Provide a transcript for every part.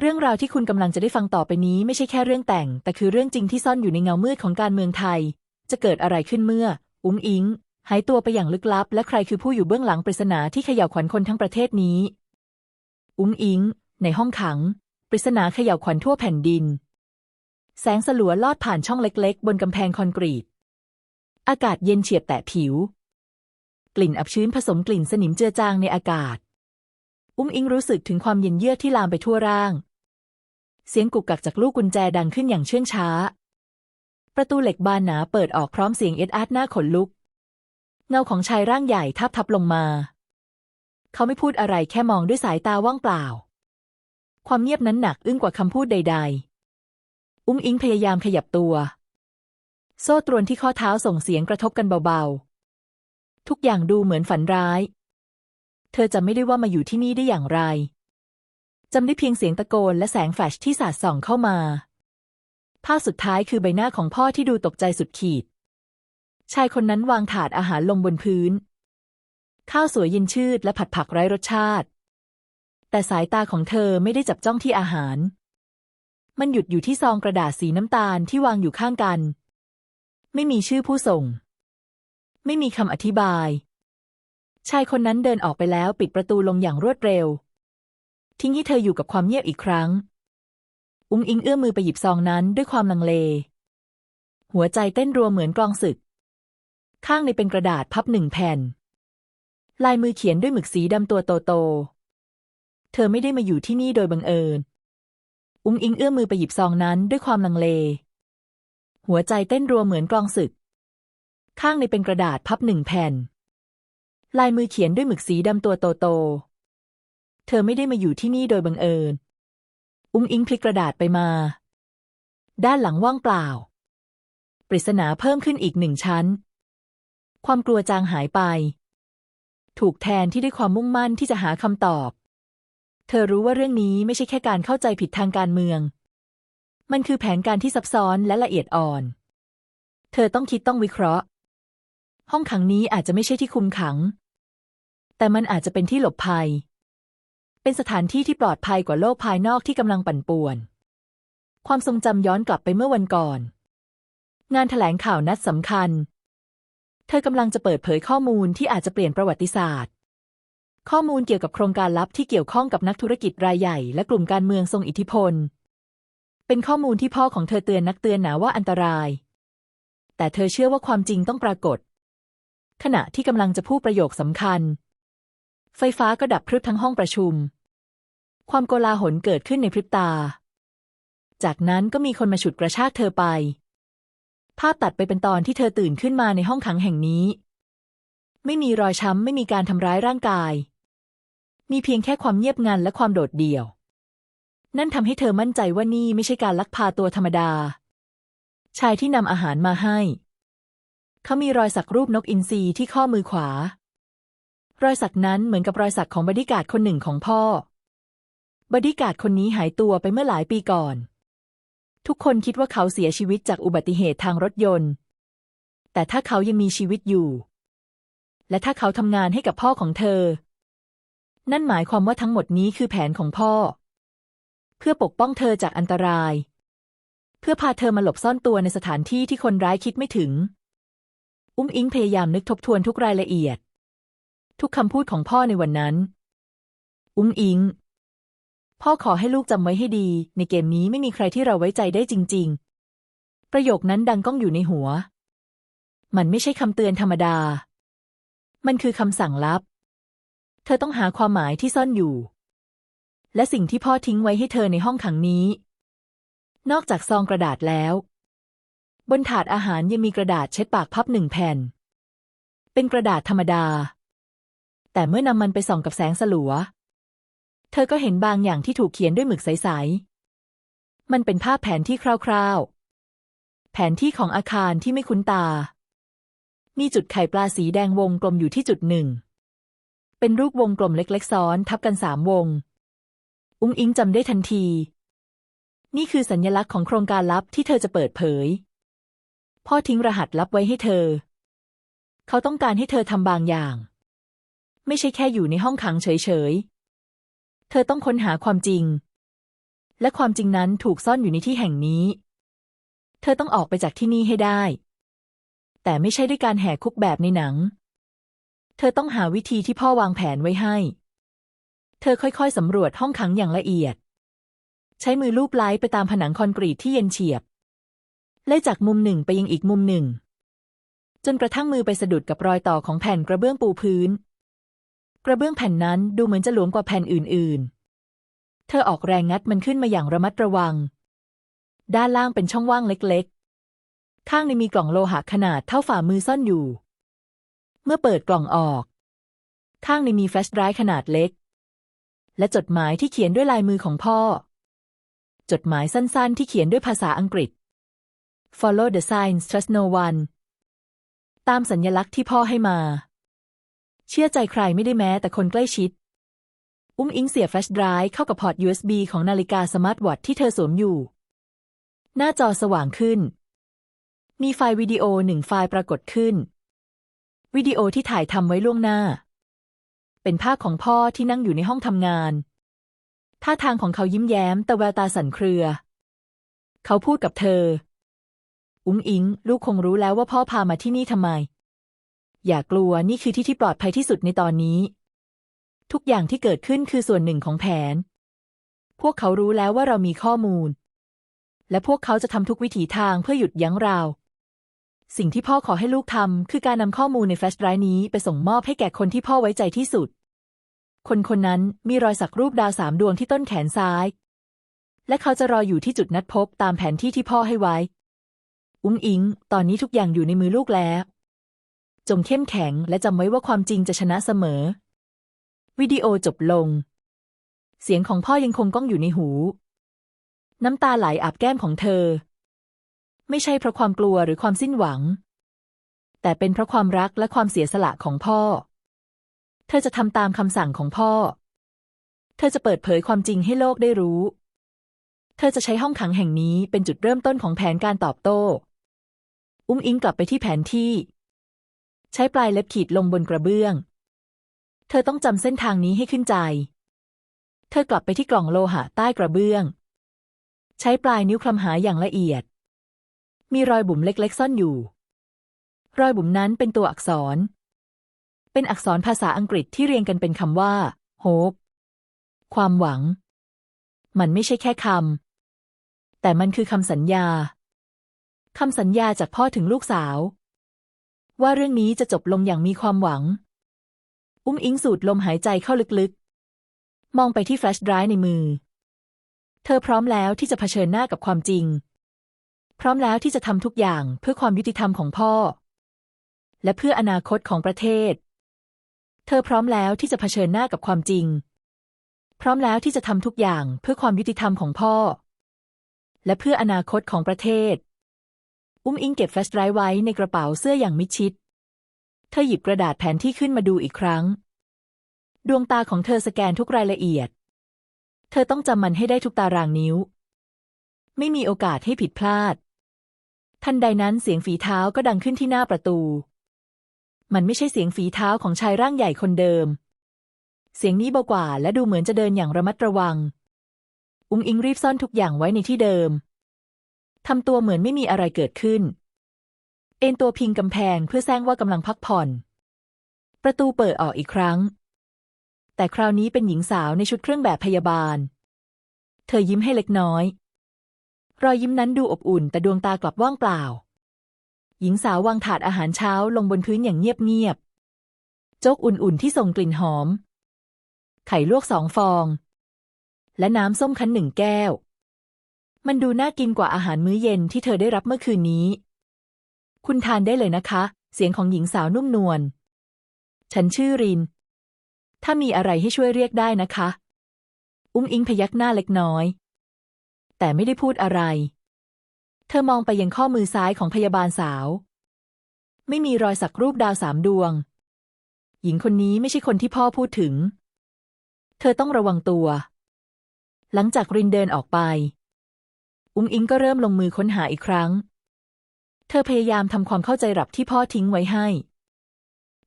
เรื่องราวที่คุณกำลังจะได้ฟังต่อไปนี้ไม่ใช่แค่เรื่องแต่ง แต่คือเรื่องจริงที่ซ่อนอยู่ในเงามืดของการเมืองไทย จะเกิดอะไรขึ้นเมื่อ อุ้งอิง หายตัวไปอย่างลึกลับ และใครคือผู้อยู่เบื้องหลังปริศนาที่เขย่าวขวัญคนทั้งประเทศนี้ อุ้งอิง ในห้องขัง ปริศนาเขย่าวขวัญทั่วแผ่นดิน แสงสลัวลอดผ่านช่องเล็ก ๆ บนกำแพงคอนกรีต อากาศเย็นเฉียบแตะผิว กลิ่นอับชื้นผสมกลิ่นสนิมเจือจางในอากาศ อุ้งอิงรู้สึกถึงความเย็นเยือกที่ลามไปทั่วร่าง เสียงกุกกักจากลูกกุญแจดังขึ้นอย่างเชื่องช้า ประตูเหล็กบานหนาเปิดออกพร้อมเสียงเอ็ดอาร์ตหน้าขนลุก เงาของชายร่างใหญ่ทับทับลงมา เขาไม่พูดอะไรแค่มองด้วยสายตาว่างเปล่า ความเงียบนั้นหนักอึ้งกว่าคำพูดใด ๆ อุ้งอิงพยายามขยับตัว โซ่ตรวนที่ข้อเท้าส่งเสียงกระทบกันเบาๆ ทุกอย่างดูเหมือนฝันร้าย เธอจะไม่ได้ว่ามาอยู่ที่นี่ได้อย่างไร จำได้เพียงเสียงตะโกนและแสงแฟลชที่สาดส่องเข้ามา ภาพสุดท้ายคือใบหน้าของพ่อที่ดูตกใจสุดขีด ชายคนนั้นวางถาดอาหารลงบนพื้น ข้าวสวยเย็นชืดและผัดผักไร้รสชาติ แต่สายตาของเธอไม่ได้จับจ้องที่อาหาร มันหยุดอยู่ที่ซองกระดาษสีน้ำตาลที่วางอยู่ข้างกัน ไม่มีชื่อผู้ส่ง ไม่มีคำอธิบาย ชายคนนั้นเดินออกไปแล้วปิดประตูลงอย่างรวดเร็ว ทิ้งให้เธออยู่กับความเงียบอีกครั้ง อุ้งอิงเอื้อมมือไปหยิบซองนั้นด้วยความลังเล หัวใจเต้นรัวเหมือนกลองศึก ข้างในเป็นกระดาษพับหนึ่งแผ่น ลายมือเขียนด้วยหมึกสีดำตัวโตๆ เธอไม่ได้มาอยู่ที่นี่โดยบังเอิญ อุ้งอิงเอื้อมมือไปหยิบซองนั้นด้วยความลังเล หัวใจเต้นรัวเหมือนกลองศึก ข้างในเป็นกระดาษพับหนึ่งแผ่น ลายมือเขียนด้วยหมึกสีดำตัวโตๆ เธอไม่ได้มาอยู่ที่นี่โดยบังเอิญ อุ้งอิงพลิกกระดาษไปมา ด้านหลังว่างเปล่า ปริศนาเพิ่มขึ้นอีกหนึ่งชั้น ความกลัวจางหายไป ถูกแทนที่ด้วยความมุ่งมั่นที่จะหาคำตอบ เธอรู้ว่าเรื่องนี้ไม่ใช่แค่การเข้าใจผิดทางการเมือง มันคือแผนการที่ซับซ้อนและละเอียดอ่อน เธอต้องคิดต้องวิเคราะห์ ห้องขังนี้อาจจะไม่ใช่ที่คุมขัง แต่มันอาจจะเป็นที่หลบภัย เป็นสถานที่ที่ปลอดภัยกว่าโลกภายนอกที่กำลังปั่นป่วน ความทรงจำย้อนกลับไปเมื่อวันก่อน งานถแถลงข่าวนัดสำคัญ เธอกำลังจะเปิดเผยข้อมูลที่อาจจะเปลี่ยนประวัติศาสตร์ ข้อมูลเกี่ยวกับโครงการลับที่เกี่ยวข้องกับนักธุรกิจรายใหญ่และกลุ่มการเมืองทรงอิทธิพล เป็นข้อมูลที่พ่อของเธอเตือนนักเตือนหนาว่าอันตราย แต่เธอเชื่อว่าความจริงต้องปรากฏ ขณะที่กำลังจะพูดประโยคสำคัญ ไฟฟ้าก็ดับพรึบทั้งห้องประชุม ความโกลาหลเกิดขึ้นในพริบตา จากนั้นก็มีคนมาฉุดกระชากเธอไป ภาพตัดไปเป็นตอนที่เธอตื่นขึ้นมาในห้องขังแห่งนี้ ไม่มีรอยช้ำไม่มีการทำร้ายร่างกาย มีเพียงแค่ความเงียบงันและความโดดเดี่ยว นั่นทำให้เธอมั่นใจว่านี่ไม่ใช่การลักพาตัวธรรมดา ชายที่นำอาหารมาให้ เขามีรอยสักรูปนกอินทรีที่ข้อมือขวา รอยสักนั้นเหมือนกับรอยสักของบอดี้การ์ดคนหนึ่งของพ่อ บอดี้การ์ดคนนี้หายตัวไปเมื่อหลายปีก่อน ทุกคนคิดว่าเขาเสียชีวิตจากอุบัติเหตุทางรถยนต์ แต่ถ้าเขายังมีชีวิตอยู่ และถ้าเขาทำงานให้กับพ่อของเธอ นั่นหมายความว่าทั้งหมดนี้คือแผนของพ่อ เพื่อปกป้องเธอจากอันตราย เพื่อพาเธอมาหลบซ่อนตัวในสถานที่ที่คนร้ายคิดไม่ถึง อุ้งอิงพยายามนึกทบทวนทุกรายละเอียด ทุกคำพูดของพ่อในวันนั้น อุ้งอิง พ่อขอให้ลูกจำไว้ให้ดี ในเกมนี้ไม่มีใครที่เราไว้ใจได้จริง ๆ ประโยคนั้นดังก้องอยู่ในหัว มันไม่ใช่คำเตือนธรรมดา มันคือคำสั่งลับ เธอต้องหาความหมายที่ซ่อนอยู่ และสิ่งที่พ่อทิ้งไว้ให้เธอในห้องขังนี้ นอกจากซองกระดาษแล้ว บนถาดอาหารยังมีกระดาษเช็ดปากพับหนึ่งแผ่น เป็นกระดาษธรรมดา แต่เมื่อนำมันไปส่องกับแสงสลัว เธอก็เห็นบางอย่างที่ถูกเขียนด้วยหมึกใสๆ มันเป็นภาพแผนที่คร่าวๆ แผนที่ของอาคารที่ไม่คุ้นตา มีจุดไข่ปลาสีแดงวงกลมอยู่ที่จุดหนึ่ง เป็นรูปวงกลมเล็กๆ ซ้อนทับกันสามวง อุ้งอิงจำได้ทันที นี่คือสัญลักษณ์ของโครงการลับที่เธอจะเปิดเผย พ่อทิ้งรหัสลับไว้ให้เธอ เขาต้องการให้เธอทำบางอย่าง ไม่ใช่แค่อยู่ในห้องขังเฉยๆ เธอต้องค้นหาความจริง และความจริงนั้นถูกซ่อนอยู่ในที่แห่งนี้ เธอต้องออกไปจากที่นี่ให้ได้ แต่ไม่ใช่ด้วยการแหกคุกแบบในหนัง เธอต้องหาวิธีที่พ่อวางแผนไว้ให้ เธอค่อยๆสำรวจห้องขังอย่างละเอียด ใช้มือลูบไล้ไปตามผนังคอนกรีตที่เย็นเฉียบไล่จากมุมหนึ่งไปยังอีกมุมหนึ่ง จนกระทั่งมือไปสะดุดกับรอยต่อของแผ่นกระเบื้องปูพื้น กระเบื้องแผ่นนั้นดูเหมือนจะหลวมกว่าแผ่นอื่นๆ เธอออกแรงงัดมันขึ้นมาอย่างระมัดระวัง ด้านล่างเป็นช่องว่างเล็กๆ ข้างในมีกล่องโลหะขนาดเท่าฝ่ามือซ่อนอยู่ เมื่อเปิดกล่องออก ข้างในมีแฟลชไดร์ขนาดเล็ก และจดหมายที่เขียนด้วยลายมือของพ่อ จดหมายสั้นๆ ที่เขียนด้วยภาษาอังกฤษ Follow the signs trust no one ตามสัญญลักษณ์ที่พ่อให้มา ชื่อใจใครไม่ได้แม้แต่คนใกล้ชิด อุ้มอิงเสียแฟลชไดรฟ์เข้ากับพอร์ต USB ของนาฬิกาสมาร์ทวอทที่เธอสวมอยู่ หน้าจอสว่างขึ้น มีไฟล์วิดีโอหนึ่งไฟล์ปรากฏขึ้น วิดีโอที่ถ่ายทำไว้ล่วงหน้า เป็นภาพของพ่อที่นั่งอยู่ในห้องทำงาน ท่าทางของเขายิ้มแย้ม แต่แววตาสั่นเครือ เขาพูดกับเธอ อุ้งอิง ลูกคงรู้แล้วว่าพ่อพามาที่นี่ทำไม อย่ากลัวนี่คือที่ที่ปลอดภัยที่สุดในตอนนี้ ทุกอย่างที่เกิดขึ้นคือส่วนหนึ่งของแผน พวกเขารู้แล้วว่าเรามีข้อมูล และพวกเขาจะทำทุกวิถีทางเพื่อหยุดยั้งเรา สิ่งที่พ่อขอให้ลูกทำคือการนำข้อมูลในแฟลชไดร์นี้ไปส่งมอบให้แก่คนที่พ่อไว้ใจที่สุด คนคนนั้นมีรอยสักรูปดาวสามดวงที่ต้นแขนซ้าย และเขาจะรออยู่ที่จุดนัดพบตามแผนที่ที่พ่อให้ไว้ อุ้งอิง ตอนนี้ทุกอย่างอยู่ในมือลูกแล้ว จงเข้มแข็งและจำไว้ว่าความจริงจะชนะเสมอ วิดีโอจบลง เสียงของพ่อยังคงก้องอยู่ในหู น้ำตาไหลอาบแก้มของเธอ ไม่ใช่เพราะความกลัวหรือความสิ้นหวัง แต่เป็นเพราะความรักและความเสียสละของพ่อ เธอจะทำตามคำสั่งของพ่อ เธอจะเปิดเผยความจริงให้โลกได้รู้ เธอจะใช้ห้องขังแห่งนี้เป็นจุดเริ่มต้นของแผนการตอบโต้ อุ้งอิงกลับไปที่แผนที่ ใช้ปลายเล็บขีดลงบนกระเบื้อง เธอต้องจำเส้นทางนี้ให้ขึ้นใจ เธอกลับไปที่กล่องโลหะใต้กระเบื้อง ใช้ปลายนิ้วคลำหาอย่างละเอียด มีรอยบุ๋มเล็กๆ ซ่อนอยู่ รอยบุ๋มนั้นเป็นตัวอักษร เป็นอักษรภาษาอังกฤษที่เรียงกันเป็นคำว่า hope ความหวัง มันไม่ใช่แค่คำแต่มันคือคำสัญญาคำสัญญาจากพ่อถึงลูกสาว ว่าเรื่องนี้จะจบลงอย่างมีความหวัง อุ้มอิงสูดลมหายใจเข้าลึกๆ มองไปที่แฟลชไดรฟ์ในมือ เธอพร้อมแล้วที่จะเผชิญหน้ากับความจริง พร้อมแล้วที่จะทำทุกอย่างเพื่อความยุติธรรมของพ่อ และเพื่ออนาคตของประเทศ เธอพร้อมแล้วที่จะเผชิญหน้ากับความจริง พร้อมแล้วที่จะทำทุกอย่างเพื่อความยุติธรรมของพ่อ และเพื่ออนาคตของประเทศ อุ้มอิงเก็บแฟลชไดรฟ์ไว้ในกระเป๋าเสื้ออย่างมิดชิด เธอหยิบกระดาษแผนที่ขึ้นมาดูอีกครั้ง ดวงตาของเธอสแกนทุกรายละเอียด เธอต้องจำมันให้ได้ทุกตารางนิ้ว ไม่มีโอกาสให้ผิดพลาด ทันใดนั้นเสียงฝีเท้าก็ดังขึ้นที่หน้าประตู มันไม่ใช่เสียงฝีเท้าของชายร่างใหญ่คนเดิม เสียงนี้เบากว่าและดูเหมือนจะเดินอย่างระมัดระวัง อุ้งอิงรีบซ่อนทุกอย่างไว้ในที่เดิม ทำตัวเหมือนไม่มีอะไรเกิดขึ้น เอนตัวพิงกำแพงเพื่อแซงว่ากำลังพักผ่อน ประตูเปิดออกอีกครั้ง แต่คราวนี้เป็นหญิงสาวในชุดเครื่องแบบพยาบาล เธอยิ้มให้เล็กน้อย รอยยิ้มนั้นดูอบอุ่น แต่ดวงตากลับว่างเปล่า หญิงสาววางถาดอาหารเช้าลงบนพื้นอย่างเงียบๆโจ๊กอุ่นๆที่ส่งกลิ่นหอม ไข่ลวกสองฟอง และน้ำส้มคั้นหนึ่งแก้ว มันดูน่ากินกว่าอาหารมื้อเย็นที่เธอได้รับเมื่อคืนนี้ คุณทานได้เลยนะคะ เสียงของหญิงสาวนุ่มนวล ฉันชื่อริน ถ้ามีอะไรให้ช่วยเรียกได้นะคะ อุ้งอิงพยักหน้าเล็กน้อย แต่ไม่ได้พูดอะไร เธอมองไปยังข้อมือซ้ายของพยาบาลสาว ไม่มีรอยสักรูปดาวสามดวง หญิงคนนี้ไม่ใช่คนที่พ่อพูดถึง เธอต้องระวังตัว หลังจากรินเดินออกไป อุ้งอิงก็เริ่มลงมือค้นหาอีกครั้ง เธอพยายามทำความเข้าใจรับที่พ่อทิ้งไว้ให้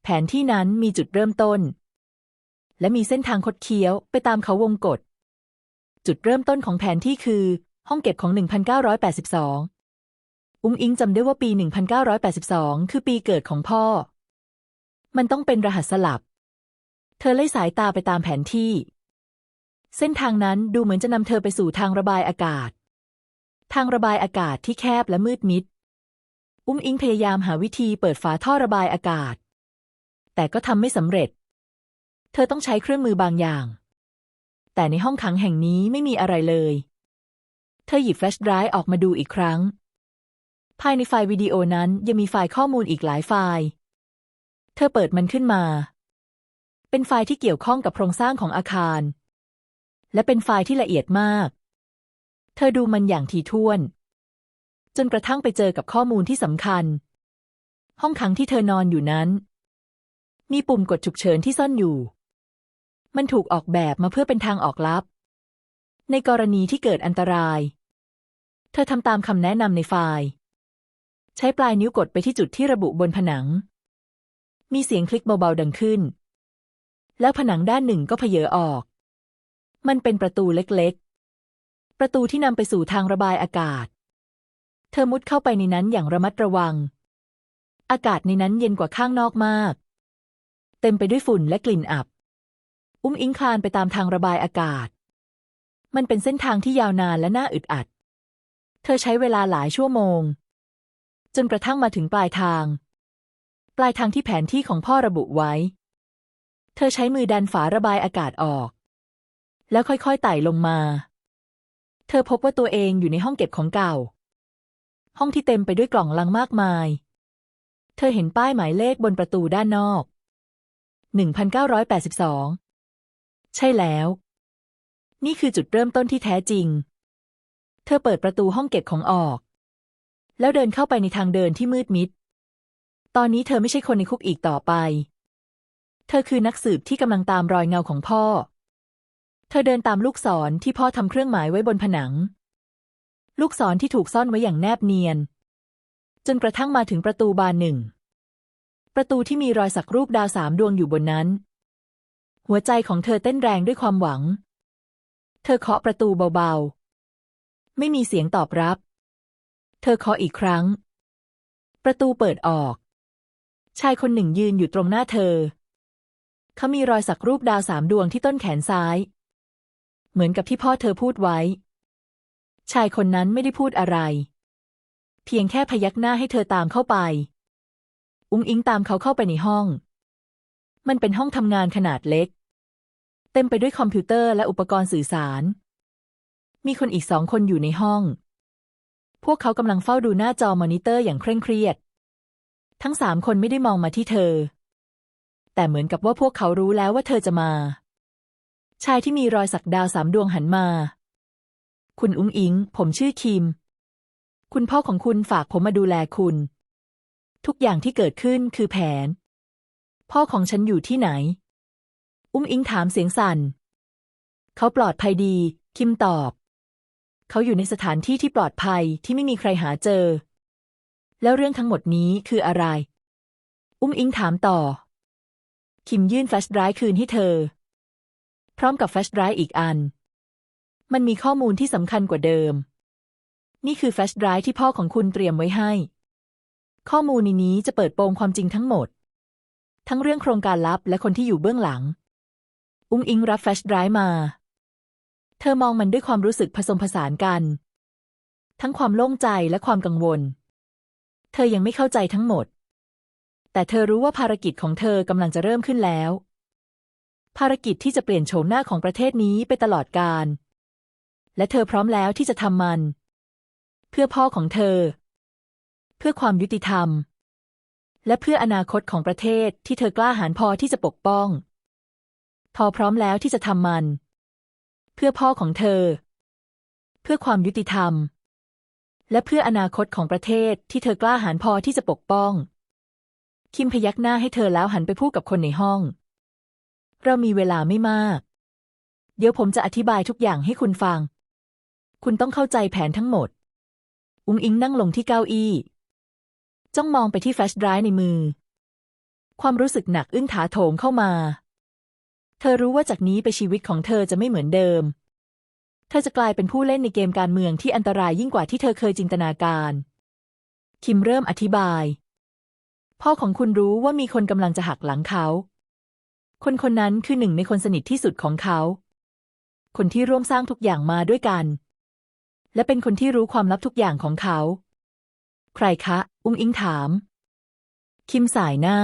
แผนที่นั้นมีจุดเริ่มต้น และมีเส้นทางคดเคี้ยวไปตามเขาวงกฏจุดเริ่มต้นของแผนที่คือ ห้องเก็บของ 1982 อุ้งอิงจำได้ว่าปี 1982 คือปีเกิดของพ่อ มันต้องเป็นรหัสสลับ เธอเล่สายตาไปตามแผนที่ เส้นทางนั้นดูเหมือนจะนำเธอไปสู่ทางระบายอากาศ ทางระบายอากาศที่แคบและมืดมิด อุ้งอิงพยายามหาวิธีเปิดฝาท่อระบายอากาศ แต่ก็ทำไม่สำเร็จ เธอต้องใช้เครื่องมือบางอย่าง แต่ในห้องขังแห่งนี้ไม่มีอะไรเลย เธอหยิบแฟลชไดรฟ์ออกมาดูอีกครั้ง ภายในไฟล์วิดีโอนั้นยังมีไฟล์ข้อมูลอีกหลายไฟล์ เธอเปิดมันขึ้นมา เป็นไฟล์ที่เกี่ยวข้องกับโครงสร้างของอาคาร และเป็นไฟล์ที่ละเอียดมาก เธอดูมันอย่างถี่ถ้วน จนกระทั่งไปเจอกับข้อมูลที่สำคัญ ห้องขังที่เธอนอนอยู่นั้น มีปุ่มกดฉุกเฉินที่ซ่อนอยู่ มันถูกออกแบบมาเพื่อเป็นทางออกลับ ในกรณีที่เกิดอันตราย เธอทำตามคำแนะนำในไฟล์ ใช้ปลายนิ้วกดไปที่จุดที่ระบุบนผนัง มีเสียงคลิกเบาๆดังขึ้น แล้วผนังด้านหนึ่งก็เพเยอออก มันเป็นประตูเล็กๆ ประตูที่นำไปสู่ทางระบายอากาศ เธอมุดเข้าไปในนั้นอย่างระมัดระวัง อากาศในนั้นเย็นกว่าข้างนอกมาก เต็มไปด้วยฝุ่นและกลิ่นอับ อุ้งอิงคลานไปตามทางระบายอากาศ มันเป็นเส้นทางที่ยาวนานและน่าอึดอัด เธอใช้เวลาหลายชั่วโมง จนกระทั่งมาถึงปลายทาง ปลายทางที่แผนที่ของพ่อระบุไว้ เธอใช้มือดันฝาระบายอากาศออก แล้วค่อยๆไต่ลงมา เธอพบว่าตัวเองอยู่ในห้องเก็บของเก่า ห้องที่เต็มไปด้วยกล่องลังมากมาย เธอเห็นป้ายหมายเลขบนประตูด้านนอก 1982 ใช่แล้ว นี่คือจุดเริ่มต้นที่แท้จริง เธอเปิดประตูห้องเก็บของออก แล้วเดินเข้าไปในทางเดินที่มืดมิด ตอนนี้เธอไม่ใช่คนในคุกอีกต่อไป เธอคือนักสืบที่กำลังตามรอยเงาของพ่อ เธอเดินตามลูกศรที่พ่อทำเครื่องหมายไว้บนผนัง ลูกศรที่ถูกซ่อนไว้อย่างแนบเนียน จนกระทั่งมาถึงประตูบานหนึ่ง ประตูที่มีรอยสักรูปดาวสามดวงอยู่บนนั้น หัวใจของเธอเต้นแรงด้วยความหวัง เธอเคาะประตูเบาๆ ไม่มีเสียงตอบรับ เธอเคาะอีกครั้ง ประตูเปิดออก ชายคนหนึ่งยืนอยู่ตรงหน้าเธอ เขามีรอยสักรูปดาวสามดวงที่ต้นแขนซ้าย เหมือนกับที่พ่อเธอพูดไว้ ชายคนนั้นไม่ได้พูดอะไร เพียงแค่พยักหน้าให้เธอตามเข้าไป อุ้งอิงตามเขาเข้าไปในห้อง มันเป็นห้องทำงานขนาดเล็ก เต็มไปด้วยคอมพิวเตอร์และอุปกรณ์สื่อสาร มีคนอีกสองคนอยู่ในห้อง พวกเขากำลังเฝ้าดูหน้าจอมอนิเตอร์อย่างเคร่งเครียด ทั้งสามคนไม่ได้มองมาที่เธอ แต่เหมือนกับว่าพวกเขารู้แล้วว่าเธอจะมา ชายที่มีรอยสักดาวสามดวงหันมา คุณอุ้งอิง ผมชื่อคิม คุณพ่อของคุณฝากผมมาดูแลคุณ ทุกอย่างที่เกิดขึ้นคือแผน พ่อของฉันอยู่ที่ไหน อุ้งอิงถามเสียงสั่น เขาปลอดภัยดี คิมตอบ เขาอยู่ในสถานที่ที่ปลอดภัยที่ไม่มีใครหาเจอ แล้วเรื่องทั้งหมดนี้คืออะไร อุ้งอิงถามต่อ คิมยื่นแฟลชไดรฟ์คืนให้เธอ พร้อมกับแฟลชไดรฟ์อีกอัน มันมีข้อมูลที่สำคัญกว่าเดิม นี่คือแฟลชไดรฟ์ที่พ่อของคุณเตรียมไว้ให้ ข้อมูลในนี้จะเปิดโปงความจริงทั้งหมด ทั้งเรื่องโครงการลับและคนที่อยู่เบื้องหลัง อุ้งอิงรับแฟลชไดรฟ์มา เธอมองมันด้วยความรู้สึกผสมผสานกัน ทั้งความโล่งใจและความกังวล เธอยังไม่เข้าใจทั้งหมด แต่เธอรู้ว่าภารกิจของเธอกำลังจะเริ่มขึ้นแล้ว ภารกิจที่จะเปลี่ยนโฉมหน้าของประเทศนี้ไปตลอดกาลและเธอพร้อมแล้วที่จะทำมัน เพื่อพ่อของเธอ เพื่อความยุติธรรม และเพื่ออนาคตของประเทศที่เธอกล้าหาญพอที่จะปกป้อง พอพร้อมแล้วที่จะทำมัน เพื่อพ่อของเธอ เพื่อความยุติธรรม และเพื่ออนาคตของประเทศที่เธอกล้าหาญพอที่จะปกป้อง คิมพยักหน้าให้เธอแล้วหันไปพูดกับคนในห้อง เรามีเวลาไม่มาก เดี๋ยวผมจะอธิบายทุกอย่างให้คุณฟัง คุณต้องเข้าใจแผนทั้งหมด อุ้งอิงนั่งลงที่เก้าอี้ จ้องมองไปที่แฟลชไดรฟ์ในมือ ความรู้สึกหนักอึ้งถาโถมเข้ามา เธอรู้ว่าจากนี้ไปชีวิตของเธอจะไม่เหมือนเดิม เธอจะกลายเป็นผู้เล่นในเกมการเมืองที่อันตรายยิ่งกว่าที่เธอเคยจินตนาการ คิมเริ่มอธิบาย พ่อของคุณรู้ว่ามีคนกำลังจะหักหลังเขา คนคนนั้นคือหนึ่งในคนสนิทที่สุดของเขา คนที่ร่วมสร้างทุกอย่างมาด้วยกัน และเป็นคนที่รู้ความลับทุกอย่างของเขา ใครคะ อุ้งอิงถาม คิมสายหน้า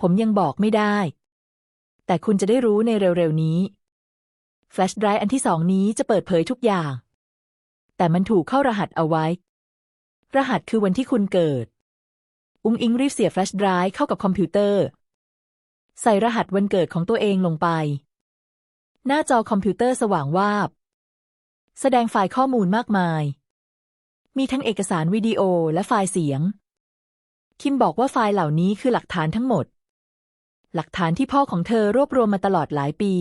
ผมยังบอกไม่ได้ แต่คุณจะได้รู้ในเร็วๆนี้ แฟลชไดรฟ์อันที่สองนี้จะเปิดเผยทุกอย่าง แต่มันถูกเข้ารหัสเอาไว้ รหัสคือวันที่คุณเกิด อุ้งอิงรีบเสียแฟลชไดรฟ์เข้ากับคอมพิวเตอร์ ใส่รหัสวันเกิดของตัวเองลงไป หน้าจอคอมพิวเตอร์สว่างวาบ แสดงไฟล์ข้อมูลมากมาย มีทั้งเอกสารวิดีโอและไฟล์เสียง คิมบอกว่าไฟล์เหล่านี้คือหลักฐานทั้งหมด หลักฐานที่พ่อของเธอรวบรวมมาตลอดหลายปี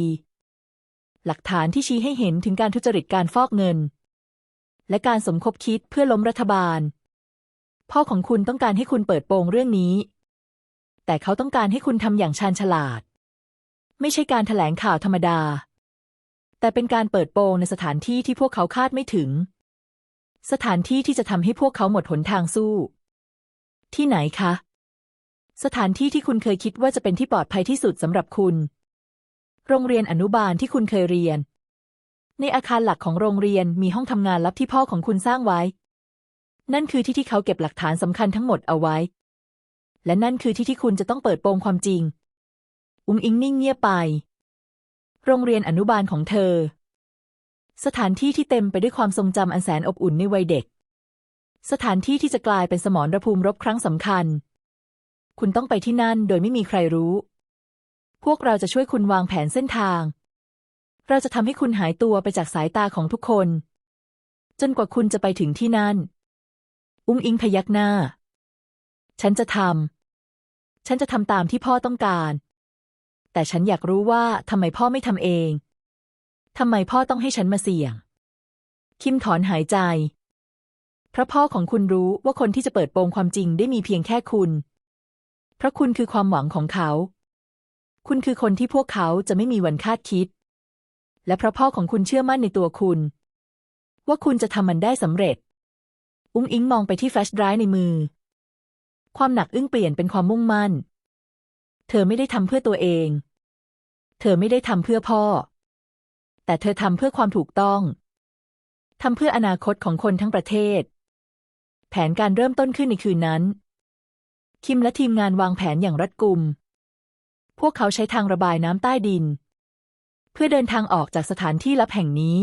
หลักฐานที่ชี้ให้เห็นถึงการทุจริตการฟอกเงิน และการสมคบคิดเพื่อล้มรัฐบาล พ่อของคุณต้องการให้คุณเปิดโปงเรื่องนี้ แต่เขาต้องการให้คุณทำอย่างชาญฉลาด ไม่ใช่การถแถลงข่าวธรรมดา แต่เป็นการเปิดโปงในสถานที่ที่พวกเขาคาดไม่ถึง สถานที่ที่จะทำให้พวกเขาหมดหนทางสู้ ที่ไหนคะ สถานที่ที่คุณเคยคิดว่าจะเป็นที่ปลอดภัยที่สุดสำหรับคุณ โรงเรียนอนุบาลที่คุณเคยเรียน ในอาคารหลักของโรงเรียนมีห้องทำงานลับที่พ่อของคุณสร้างไว้ นั่นคือที่ที่เขาเก็บหลักฐานสำคัญทั้งหมดเอาไว้ และนั่นคือที่ที่คุณจะต้องเปิดโปงความจริง อุ้งอิงนิ่งเงียบไป โรงเรียนอนุบาลของเธอ สถานที่ที่เต็มไปด้วยความทรงจำอันแสนอบอุ่นในวัยเด็ก สถานที่ที่จะกลายเป็นสมรภูมิรบครั้งสำคัญ คุณต้องไปที่นั่นโดยไม่มีใครรู้ พวกเราจะช่วยคุณวางแผนเส้นทาง เราจะทำให้คุณหายตัวไปจากสายตาของทุกคน จนกว่าคุณจะไปถึงที่นั่น อุ้งอิงพยักหน้า ฉันจะทำ ฉันจะทำตามที่พ่อต้องการ แต่ฉันอยากรู้ว่าทำไมพ่อไม่ทำเอง ทำไมพ่อต้องให้ฉันมาเสี่ยง คิมถอนหายใจเพราะพ่อของคุณรู้ว่าคนที่จะเปิดโปงความจริงได้มีเพียงแค่คุณ เพราะคุณคือความหวังของเขา คุณคือคนที่พวกเขาจะไม่มีวันคาดคิด และเพราะพ่อของคุณเชื่อมั่นในตัวคุณ ว่าคุณจะทำมันได้สำเร็จ อุ้งอิงมองไปที่แฟลชไดรฟ์ในมือ ความหนักอึ้งเปลี่ยนเป็นความมุ่งมั่น เธอไม่ได้ทำเพื่อตัวเอง เธอไม่ได้ทำเพื่อพ่อ แต่เธอทำเพื่อความถูกต้องทำเพื่ออนาคตของคนทั้งประเทศ แผนการเริ่มต้นขึ้นในคืนนั้น คิมและทีมงานวางแผนอย่างรัดกุม พวกเขาใช้ทางระบายน้ำใต้ดิน เพื่อเดินทางออกจากสถานที่ลับแห่งนี้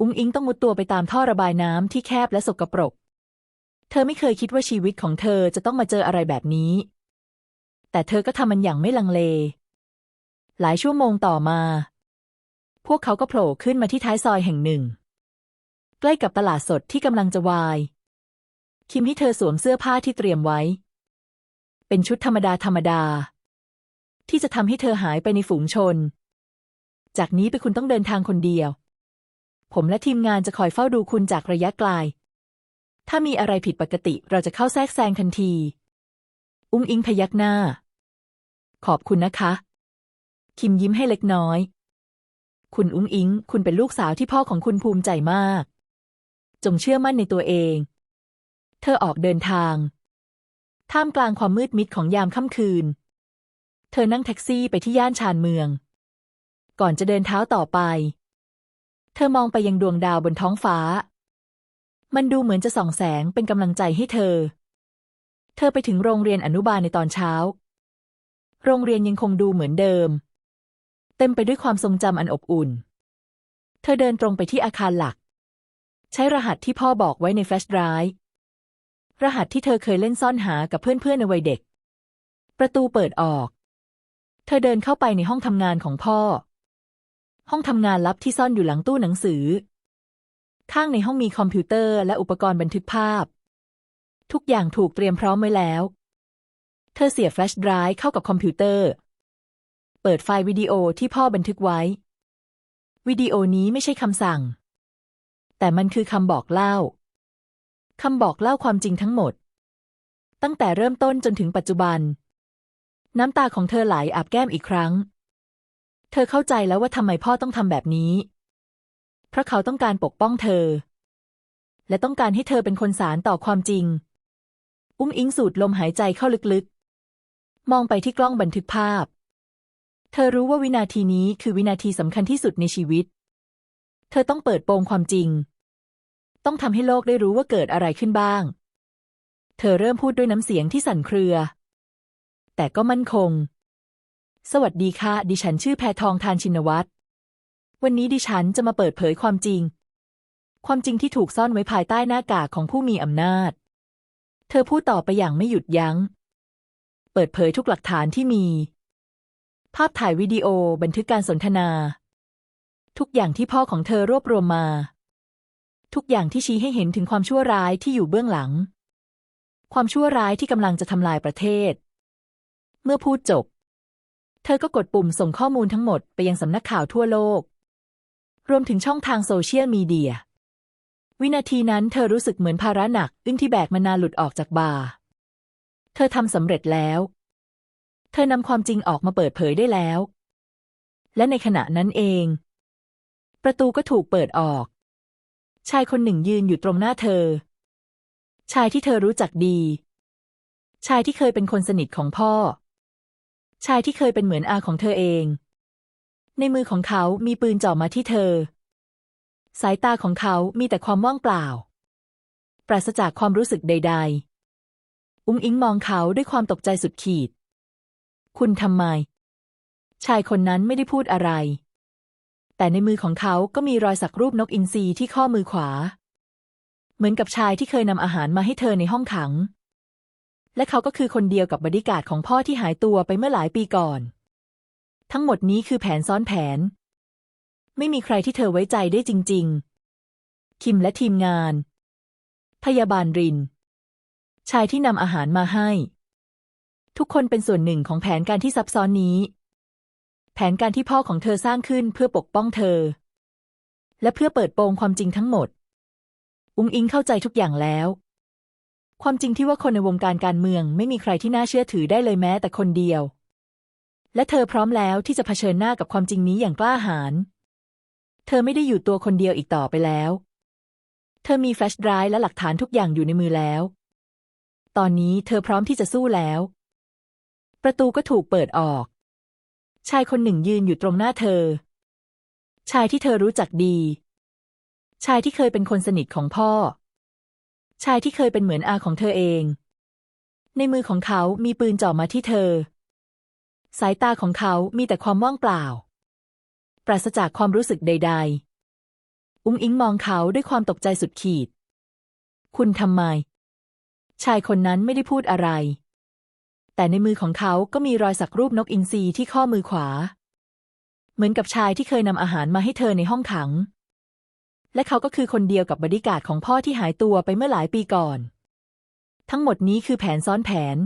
อุ้งอิงต้องมุดตัวไปตามท่อระบายน้ำที่แคบและสกปรก เธอไม่เคยคิดว่าชีวิตของเธอจะต้องมาเจออะไรแบบนี้ แต่เธอก็ทำมันอย่างไม่ลังเล หลายชั่วโมงต่อมา พวกเขาก็โผล่ขึ้นมาที่ท้ายซอยแห่งหนึ่ง ใกล้กับตลาดสดที่กำลังจะวาย คิมให้เธอสวมเสื้อผ้าที่เตรียมไว้ เป็นชุดธรรมดาธรรมดา ที่จะทำให้เธอหายไปในฝูงชน จากนี้ไปคุณต้องเดินทางคนเดียว ผมและทีมงานจะคอยเฝ้าดูคุณจากระยะไกล ถ้ามีอะไรผิดปกติเราจะเข้าแทรกแซงทันที อุ้งอิงพยักหน้า ขอบคุณนะคะ คิมยิ้มให้เล็กน้อย คุณอุ้งอิง คุณเป็นลูกสาวที่พ่อของคุณภูมิใจมาก จงเชื่อมั่นในตัวเอง เธอออกเดินทาง ท่ามกลางความมืดมิดของยามค่ำคืน เธอนั่งแท็กซี่ไปที่ย่านชานเมือง ก่อนจะเดินเท้าต่อไป เธอมองไปยังดวงดาวบนท้องฟ้า มันดูเหมือนจะส่องแสงเป็นกำลังใจให้เธอ เธอไปถึงโรงเรียนอนุบาลในตอนเช้า โรงเรียนยังคงดูเหมือนเดิม เต็มไปด้วยความทรงจำอันอบอุ่น เธอเดินตรงไปที่อาคารหลัก ใช้รหัสที่พ่อบอกไว้ในแฟลชไดรฟ์รหัสที่เธอเคยเล่นซ่อนหากับเพื่อนๆในวัยเด็ก ประตูเปิดออก เธอเดินเข้าไปในห้องทำงานของพ่อ ห้องทำงานลับที่ซ่อนอยู่หลังตู้หนังสือ ข้างในห้องมีคอมพิวเตอร์และอุปกรณ์บันทึกภาพ ทุกอย่างถูกเตรียมพร้อมไว้แล้ว เธอเสียบแฟลชไดรฟ์เข้ากับคอมพิวเตอร์ เปิดไฟล์วิดีโอที่พ่อบันทึกไว้ วิดีโอนี้ไม่ใช่คำสั่ง แต่มันคือคำบอกเล่าคำบอกเล่าความจริงทั้งหมด ตั้งแต่เริ่มต้นจนถึงปัจจุบัน น้ำตาของเธอไหลอาบแก้มอีกครั้ง เธอเข้าใจแล้วว่าทำไมพ่อต้องทำแบบนี้ เพราะเขาต้องการปกป้องเธอ และต้องการให้เธอเป็นคนสารต่อความจริง อุ้งอิงสูดลมหายใจเข้าลึกๆ มองไปที่กล้องบันทึกภาพ เธอรู้ว่าวินาทีนี้คือวินาทีสำคัญที่สุดในชีวิต เธอต้องเปิดโปงความจริง ต้องทำให้โลกได้รู้ว่าเกิดอะไรขึ้นบ้าง เธอเริ่มพูดด้วยน้ำเสียงที่สั่นเครือ แต่ก็มั่นคง สวัสดีค่ะ ดิฉันชื่อแพทองทานชินวัตร วันนี้ดิฉันจะมาเปิดเผยความจริง ความจริงที่ถูกซ่อนไว้ภายใต้หน้ากากของผู้มีอำนาจ เธอพูดต่อไปอย่างไม่หยุดยัง้ง เปิดเผยทุกหลักฐานที่มี ภาพถ่ายวิดีโอบันทึกการสนทนา ทุกอย่างที่พ่อของเธอรวบรวมมา ทุกอย่างที่ชี้ให้เห็นถึงความชั่วร้ายที่อยู่เบื้องหลัง ความชั่วร้ายที่กำลังจะทำลายประเทศ เมื่อพูดจบ เธอก็กดปุ่มส่งข้อมูลทั้งหมดไปยังสำนักข่าวทั่วโลก รวมถึงช่องทางโซเชียลมีเดีย วินาทีนั้นเธอรู้สึกเหมือนภาระหนัก อึ้งที่แบกมานานหลุดออกจากบ่าเธอทำสำเร็จแล้ว เธอนำความจริงออกมาเปิดเผยได้แล้ว และในขณะนั้นเอง ประตูก็ถูกเปิดออก ชายคนหนึ่งยืนอยู่ตรงหน้าเธอ ชายที่เธอรู้จักดี ชายที่เคยเป็นคนสนิทของพ่อ ชายที่เคยเป็นเหมือนอาของเธอเอง ในมือของเขามีปืนจ่อมาที่เธอ สายตาของเขามีแต่ความว่างเปล่า ปราศจากความรู้สึกใด ๆ อุ้งอิงมองเขาด้วยความตกใจสุดขีด คุณทำไม ชายคนนั้นไม่ได้พูดอะไร แต่ในมือของเขาก็มีรอยสักรูปนกอินทรีที่ข้อมือขวา เหมือนกับชายที่เคยนำอาหารมาให้เธอในห้องขัง และเขาก็คือคนเดียวกับบริการดของพ่อที่หายตัวไปเมื่อหลายปีก่อน ทั้งหมดนี้คือแผนซ้อนแผน ไม่มีใครที่เธอไว้ใจได้จริง ๆ คิมและทีมงาน พยาบาลริน ชายที่นำอาหารมาให้ ทุกคนเป็นส่วนหนึ่งของแผนการที่ซับซ้อนนี้ แผนการที่พ่อของเธอสร้างขึ้นเพื่อปกป้องเธอ และเพื่อเปิดโปงความจริงทั้งหมด อุ้งอิงเข้าใจทุกอย่างแล้วความจริงที่ว่าคนในวงการการเมืองไม่มีใครที่น่าเชื่อถือได้เลยแม้แต่คนเดียว และเธอพร้อมแล้วที่จะเผชิญหน้ากับความจริงนี้อย่างกล้าหาญ เธอไม่ได้อยู่ตัวคนเดียวอีกต่อไปแล้ว เธอมีแฟลชไดรฟ์และหลักฐานทุกอย่างอยู่ในมือแล้ว ตอนนี้เธอพร้อมที่จะสู้แล้ว ประตูก็ถูกเปิดออก ชายคนหนึ่งยืนอยู่ตรงหน้าเธอ ชายที่เธอรู้จักดี ชายที่เคยเป็นคนสนิทของพ่อ ชายที่เคยเป็นเหมือนอาของเธอเอง ในมือของเขามีปืนจ่อมาที่เธอ สายตาของเขามีแต่ความว่างเปล่า ปราศจากความรู้สึกใด ๆ อุ้งอิงมองเขาด้วยความตกใจสุดขีด คุณทำไม ชายคนนั้นไม่ได้พูดอะไร แต่ในมือของเขาก็มีรอยสักรูปนกอินทรีที่ข้อมือขวา เหมือนกับชายที่เคยนำอาหารมาให้เธอในห้องขัง และเขาก็คือคนเดียวกับบริการดของพ่อที่หายตัวไปเมื่อหลายปีก่อน ทั้งหมดนี้คือแผนซ้อนแผน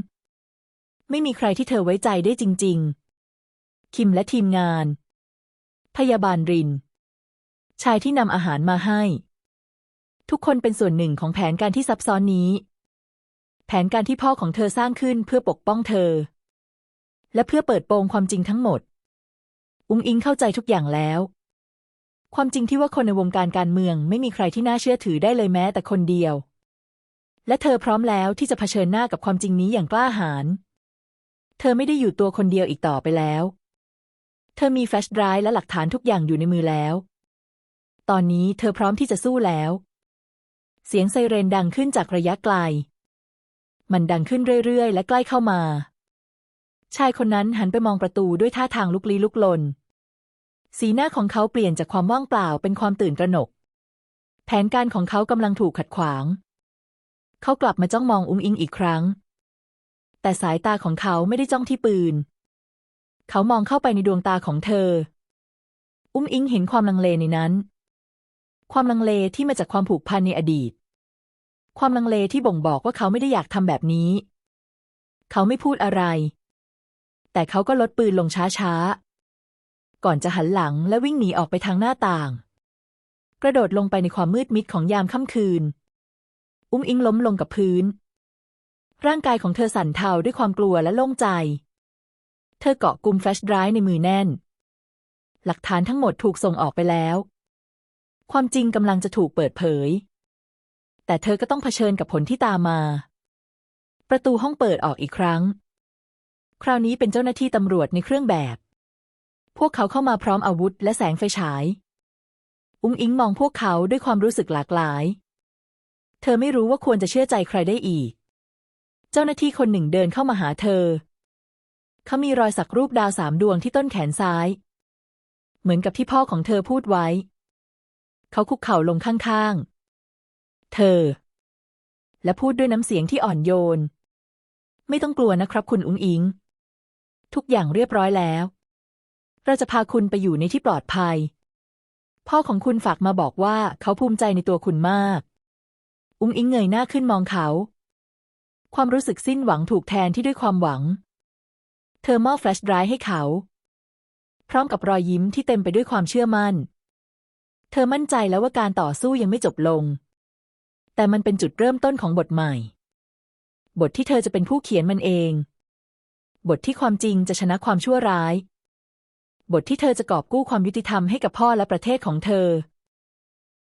ไม่มีใครที่เธอไว้ใจได้จริง ๆ คิมและทีมงาน พยาบาลริน ชายที่นำอาหารมาให้ ทุกคนเป็นส่วนหนึ่งของแผนการที่ซับซ้อนนี้ แผนการที่พ่อของเธอสร้างขึ้นเพื่อปกป้องเธอ และเพื่อเปิดโปงความจริงทั้งหมด อุ้งอิงเข้าใจทุกอย่างแล้ว ความจริงที่ว่าคนในวงการการเมืองไม่มีใครที่น่าเชื่อถือได้เลยแม้แต่คนเดียวและเธอพร้อมแล้วที่จะเผชิญหน้ากับความจริงนี้อย่างกล้าหาญ เธอไม่ได้อยู่ตัวคนเดียวอีกต่อไปแล้ว เธอมีแฟลชไดรฟ์และหลักฐานทุกอย่างอยู่ในมือแล้ว ตอนนี้เธอพร้อมที่จะสู้แล้ว เสียงไซเรนดังขึ้นจากระยะไกล มันดังขึ้นเรื่อยๆ และใกล้เข้ามา ชายคนนั้นหันไปมองประตูด้วยท่าทางลุกลี้ลุกลน สีหน้าของเขาเปลี่ยนจากความว่างเปล่าเป็นความตื่นตระหนก แผนการของเขากำลังถูกขัดขวาง เขากลับมาจ้องมองอุ้งอิงอีกครั้ง แต่สายตาของเขาไม่ได้จ้องที่ปืน เขามองเข้าไปในดวงตาของเธอ อุ้งอิงเห็นความลังเลในนั้น ความลังเลที่มาจากความผูกพันในอดีต ความลังเลที่บ่งบอกว่าเขาไม่ได้อยากทำแบบนี้ เขาไม่พูดอะไร แต่เขาก็ลดปืนลงช้าๆ ก่อนจะหันหลังและวิ่งหนีออกไปทางหน้าต่าง กระโดดลงไปในความมืดมิดของยามค่ำคืน อุ้งอิงล้มลงกับพื้น ร่างกายของเธอสั่นเทาด้วยความกลัวและโล่งใจ เธอเกาะกุมแฟลชไดรฟ์ในมือแน่น หลักฐานทั้งหมดถูกส่งออกไปแล้ว ความจริงกำลังจะถูกเปิดเผย แต่เธอก็ต้องเผชิญกับผลที่ตามมา ประตูห้องเปิดออกอีกครั้ง คราวนี้เป็นเจ้าหน้าที่ตำรวจในเครื่องแบบ พวกเขาเข้ามาพร้อมอาวุธและแสงไฟฉาย อุ้งอิงมองพวกเขาด้วยความรู้สึกหลากหลาย เธอไม่รู้ว่าควรจะเชื่อใจใครได้อีก จ้าหน้าที่คนหนึ่งเดินเข้ามาหาเธอ เขามีรอยสักรูปดาวสามดวงที่ต้นแขนซ้าย เหมือนกับที่พ่อของเธอพูดไว้ เขาคุกเข่าลงข้างๆ เธอ และพูดด้วยน้ำเสียงที่อ่อนโยน ไม่ต้องกลัวนะครับคุณอุ้งอิง ทุกอย่างเรียบร้อยแล้ว เราจะพาคุณไปอยู่ในที่ปลอดภัย พ่อของคุณฝากมาบอกว่าเขาภูมิใจในตัวคุณมาก อุ้งอิงเงยหน้าขึ้นมองเขา ความรู้สึกสิ้นหวังถูกแทนที่ด้วยความหวัง เธอมอบแฟลชไดร์ให้เขา พร้อมกับรอยยิ้มที่เต็มไปด้วยความเชื่อมั่น เธอมั่นใจแล้วว่าการต่อสู้ยังไม่จบลง แต่มันเป็นจุดเริ่มต้นของบทใหม่ บทที่เธอจะเป็นผู้เขียนมันเอง บทที่ความจริงจะชนะความชั่วร้าย บทที่เธอจะกอบกู้ความยุติธรรมให้กับพ่อและประเทศของเธอ